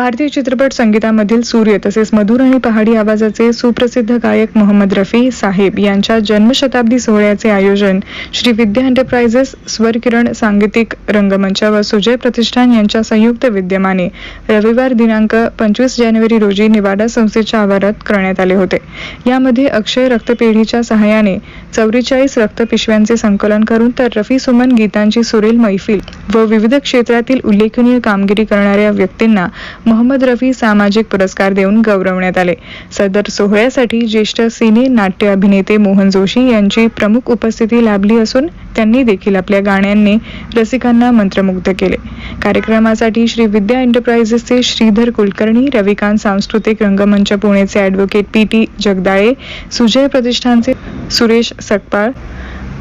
भारतीय चित्रपट संगीतामधील सूर्य तसेच मधुर आणि पहाडी आवाजाचे सुप्रसिद्ध गायक मोहम्मद रफी साहेब यांच्या जन्मशताब्दी सोहळ्याचे आयोजन श्री विद्या एंटरप्राइजेस स्वरकिरण सांगीतिक रंगमंच व सुजय प्रतिष्ठान यांच्या संयुक्त विद्यमाने रविवार दिनांक पंचवीस जानेवारी रोजी निवाडा संस्थेच्या आवारात करण्यात आले होते. यामध्ये अक्षय रक्तपेढीच्या सहाय्याने चौवेचाळीस रक्तपिशव्यांचे संकलन करून तर रफी सुमन गीतांची सुरेल मैफिल व विविध क्षेत्रातील उल्लेखनीय कामगिरी करणाऱ्या व्यक्तींना मोहम्मद रफी सामाजिक पुरस्कार देऊन गौरवण्यात आले. सदर सोहळ्यासाठी ज्येष्ठ सिने नाट्य अभिनेते मोहन जोशी यांची प्रमुख उपस्थिती लाभली असून त्यांनी देखील आपल्या गाण्यांनी रसिकांना मंत्रमुग्ध केले. कार्यक्रमासाठी श्री विद्या एंटरप्राइजेसचे श्रीधर कुलकर्णी रविकांत सांस्कृतिक रंगमंच पुणेचे advocate P T Jagdale Sujay प्रतिष्ठानचे सुरेश सकपाळ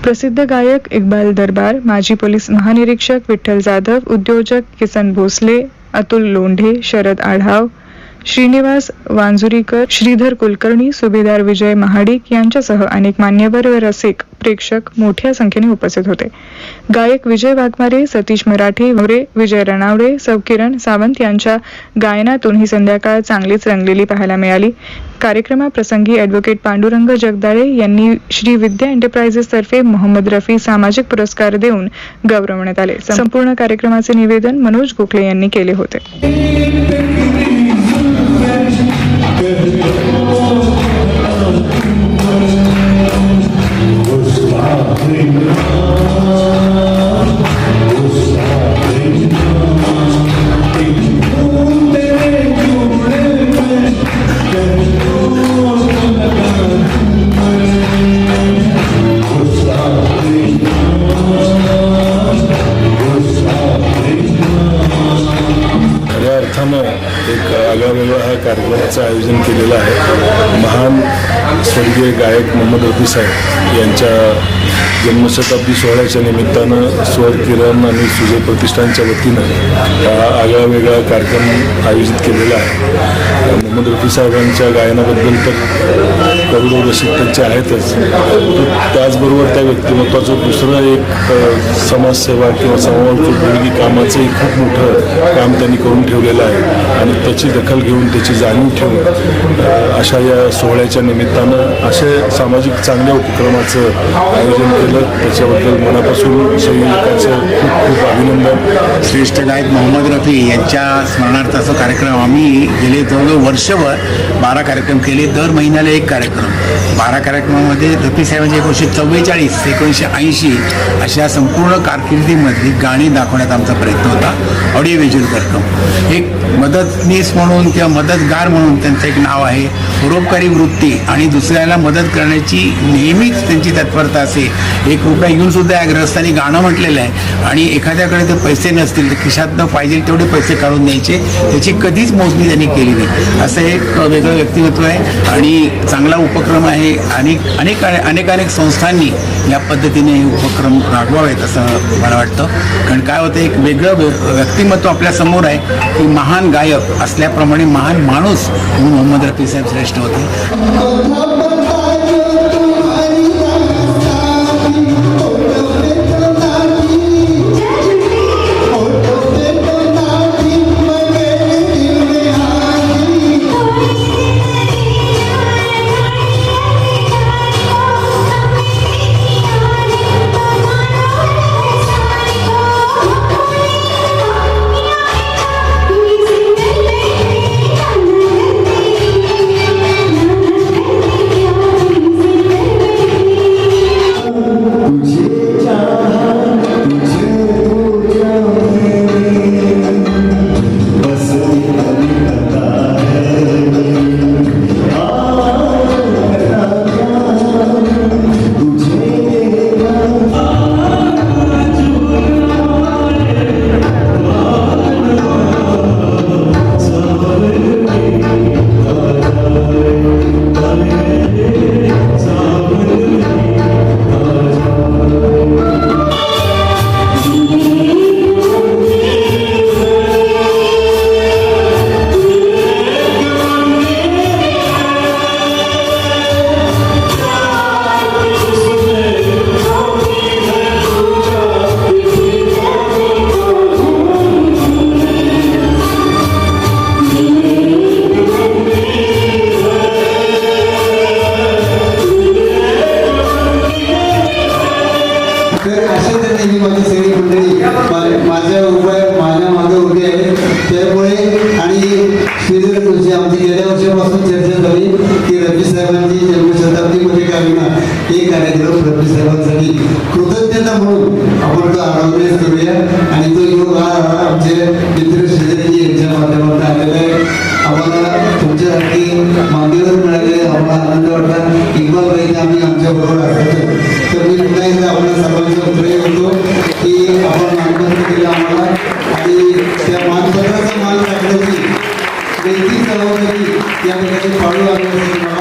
प्रसिद्ध गायक इक्बाल दरबार माजी पोलीस महानिरीक्षक विठ्ठल जाधव उद्योजक किसन भोसले अतुल लोंढे शरद आढाव श्रीनिवास वांजुरीकर श्रीधर कुलकर्णी सुभेदार विजय महाडिक यांच्यासह अनेक मान्यवर व रसिक प्रेक्षक मोठ्या संख्येने उपस्थित होते. गायक विजय वाघमारे सतीश मराठे मोरे विजय रणावडे सवकिरण सावंत यांच्या गायनातून ही संध्याकाळ चांगलीच रंगलेली पाहायला मिळाली. कार्यक्रमाप्रसंगी ॲडव्होकेट पांडुरंग जगदाळे यांनी श्री विद्या एंटरप्राइजेसतर्फे मोहम्मद रफी सामाजिक पुरस्कार देऊन गौरवण्यात आले. संपूर्ण कार्यक्रमाचे निवेदन मनोज गोखले यांनी केले होते. एक आगळावेगळा हा कार्यक्रमाचं आयोजन केलेलं आहे. महान स्वर्गीय गायक मोहम्मद रफी साहेब यांच्या जन्मशताब्दी सोहळ्याच्या निमित्तानं स्वर किरण आणि सुजय प्रतिष्ठानच्या वतीनं हा आगळा वेगळा कार्यक्रम आयोजित केलेला आहे. मोहम्मद रफी साहेबांच्या गायनाबद्दल तर करोडो रसिक त्यांचे आहेतच त्याचबरोबर त्या व्यक्तिमत्वाचं दुसरं एक समाजसेवा किंवा समाजोपयोगी कामाचंही खूप मोठं काम त्यांनी करून ठेवलेलं आहे. आणि त्याची दखल घेऊन त्याची जाणीव ठेवून अशा या सोहळ्याच्या निमित्तानं असे सामाजिक चांगल्या उपक्रमाचं आयोजन केलं. त्याच्याबद्दल मनापासून संयोजकांचं खूप खूप अभिनंदन. श्रेष्ठ गायक मोहम्मद रफी यांच्या स्मरणार्थाचा कार्यक्रम आम्ही गेले जवळजवळ वर्षभर बारा कार्यक्रम केले. दर महिन्याला एक कार्यक्रम. बारा कार्यक्रमामध्ये रफी साहेबांचे एकोणीसशे चव्वेचाळीस ते एकोणीसशे ऐंशी अशा संपूर्ण कारकिर्दीमधली गाणी दाखवण्याचा आमचा प्रयत्न होता. ऑडिओ व्हिज्युअल कार्यक्रम. एक मदत मदतनीस म्हणून किंवा मदतगार म्हणून त्यांचं एक नाव आहे. परोपकारी वृत्ती आणि दुसऱ्याला मदत करण्याची नेहमीच त्यांची तत्परता असे. एक रुपया घेऊन सुद्धा या ग्रस्तांनी गाणं म्हटलेलं आहे. आणि एखाद्याकडे ते पैसे नसतील तर खिशातनं पाहिजे तेवढे पैसे काढून द्यायचे. त्याची कधीच मोजणी त्यांनी केली नाही. असं एक वेगळं व्यक्तिमत्व आहे. आणि चांगला उपक्रम आहे. आणि अनेक अनेक अनेक संस्थांनी या पद्धतीने हे उपक्रम राबवावेत असं मला वाटतं. कारण काय होतं एक वेगळं व्य- व्यक्तिमत्व आपल्यासमोर आहे. की महान गायक असल्याप्रमाणे महान माणूस म्हणून मोहम्मद रफी साहेब श्रेष्ठ होते. वर्षापासून चर्चा झाली की रवी साहेबांची जन्मशताब्दीमध्ये का हे कार्यक्रम रवी साहेबांसाठी कृतज्ञता म्हणून आपण तो ऑर्गनाईज करूया. आणि तो योग हा आमचे मित्र शेजारी यांच्या माध्यमातून आलेला आहे. आम्हाला तुमच्यासाठी मागेवर मिळाले. आम्हाला आनंद वाटला. इकबालबाईने आम्ही आमच्या बरोबर तर मी पुन्हा एकदा आपल्या सर्वांचा प्रयोग होतो की आपण मानपत्र केलं आम्हाला. आणि त्या मानपत्राचा मान राखण्याची नैतिक जबाबदारी या ठिकाणी पाडू लागण्यासाठी